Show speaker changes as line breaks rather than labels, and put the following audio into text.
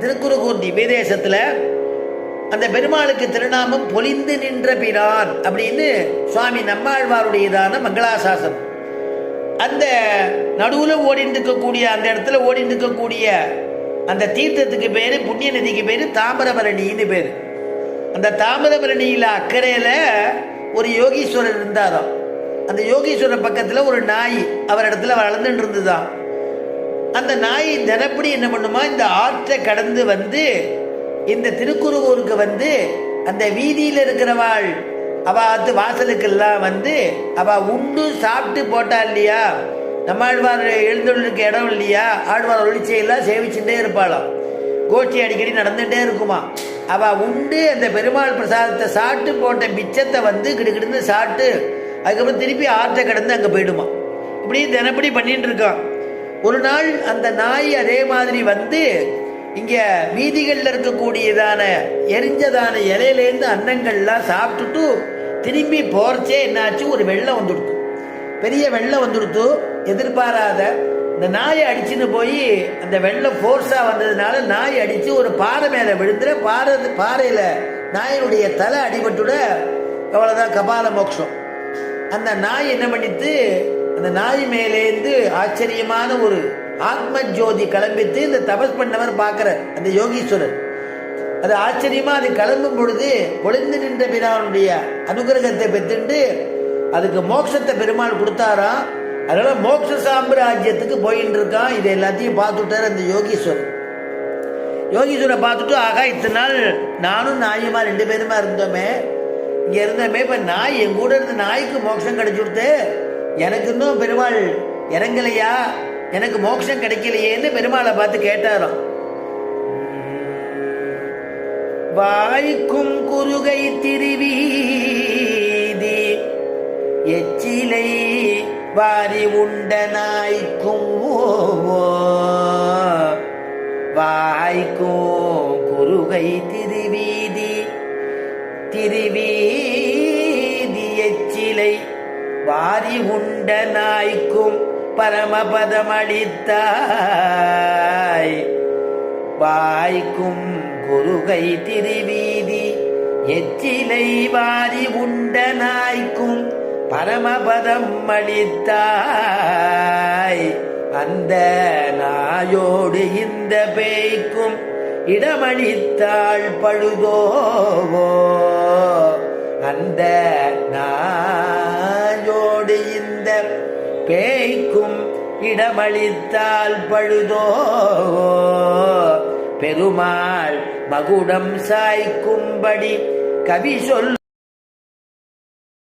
திருக்குறுகூர் திவ்யதேசத்தில் அந்த பெருமாளுக்கு திருநாமம் பொலிந்து நின்ற பிரான் அப்படின்னு சுவாமி நம்மாழ்வாருடையதான மங்களாசாசம் அந்த நடுவில் ஓடிட்டு இருக்கக்கூடிய அந்த இடத்துல ஓடிட்டு இருக்கக்கூடிய அந்த தீர்த்தத்துக்கு பேர் புண்ணிய நதிக்கு பேர் தாமிரபரணின்னு பேர். அந்த தாமிரபரணியில் அக்கறையில் ஒரு யோகீஸ்வரர் இருந்தாராம். அந்த யோகீஸ்வரர் பக்கத்தில் ஒரு நாய் அவர் இடத்துல வளர்ந்துட்டு இருந்துதான் அந்த நாய் தினப்படி என்ன பண்ணுமா இந்த ஆற்றை கடந்து வந்து இந்த திருக்குறுகூருக்கு வந்து அந்த வீதியில் இருக்கிறவாள் அவ அது வாசலுக்கெல்லாம் வந்து அவ உண்டு சாப்பிட்டு போட்டா இல்லையா? நம்ம ஆழ்வார் எழுந்தொழிலுக்கு இடம் இல்லையா? ஆழ்வார் ஒளிச்சையெல்லாம் சேவிச்சுட்டே இருப்பாளாம். கோஷ்டி அடிக்கடி நடந்துகிட்டே இருக்குமா? அவ உண்டு அந்த பெருமாள் பிரசாதத்தை சாப்பிட்டு போட்ட மிச்சத்தை வந்து கிடுகிடுன்னு சாப்பிட்டு அதுக்கப்புறம் திருப்பி ஆற்றை கடந்து அங்கே போயிடுமா. இப்படி தினப்படி பண்ணிட்டு இருக்கான். ஒரு நாள் அந்த நாய் அதே மாதிரி வந்து இங்க வீதிகளில் இருக்கக்கூடியதான எரிஞ்சதான இலையிலேருந்து அன்னங்கள்லாம் சாப்பிட்டுட்டு திரும்பி போகிறச்சே என்னாச்சு? ஒரு வெள்ளம் வந்துடுத்து பெரிய வெள்ளம் வந்துடுத்து எதிர்பாராத இந்த நாயை அடிச்சுன்னு போய் அந்த வெள்ளம் ஃபோர்ஸாக வந்ததுனால நாய் அடித்து ஒரு பாறை மேலே விழுந்துட பாறை பாறையில் நாயினுடைய தலை அடிபட்டுட அவ்வளோதான் கபால மோட்சம். அந்த நாய் என்ன பண்ணித்து அந்த நாய் மேலேந்து ஆச்சரியமான ஒரு ஆத்ம ஜோதி கிளம்பித்து இந்த தபஸ் பண்ணவர் பார்க்கிறார் அந்த யோகீஸ்வரர். அது ஆச்சரியமா அது கிளம்பும் பொழுது பொழிந்து நின்ற பிரானுடைய அனுகிரகத்தை பெற்றுண்டு அதுக்கு மோட்சத்தை பெருமாள் கொடுத்தாராம். அதனால மோட்ச சாம்ராஜ்யத்துக்கு போயின்னு இருக்கான். இது எல்லாத்தையும் பார்த்துட்டார் அந்த யோகீஸ்வரர். யோகீஸ்வரை பார்த்துட்டு ஆகா இத்தனை நாள் நானும் நாயுமா ரெண்டு பேருமா இருந்தோமே. இங்கே இருந்தோமே இப்போ நாய் என் கூட இருந்த நாய்க்கு மோட்சம் கிடைச்சு கொடுத்து எனக்கு இன்னும் பெருமாள் இறங்கலையா? எனக்கு மோட்சம் கிடைக்கலையேன்னு பெருமாளை பார்த்து கேட்டாராம். வாய்க்கும் குறுகை திருவீதி எச்சிலை வாரி உண்ட நாய்க்கும் வாய்க்கும் குறுகை திருவீதி திருவீதி எச்சிலை வாரி உண்ட நாய்க்கும் பரமபதமளித்தாய். வாய்க்கும் குருகை திருவீதி எச்சிலை வாரி உண்ட நாய்க்கும் பரமபதம் அளித்தாய் அந்த நாயோடு இந்த பேய்க்கும் இடமளித்தாள் பழுதோவோ பேய்க்கும் இடமளித்தால் பழுதோ? பெருமாள் மகுடம் சாய்க்கும்படி கவி சொல்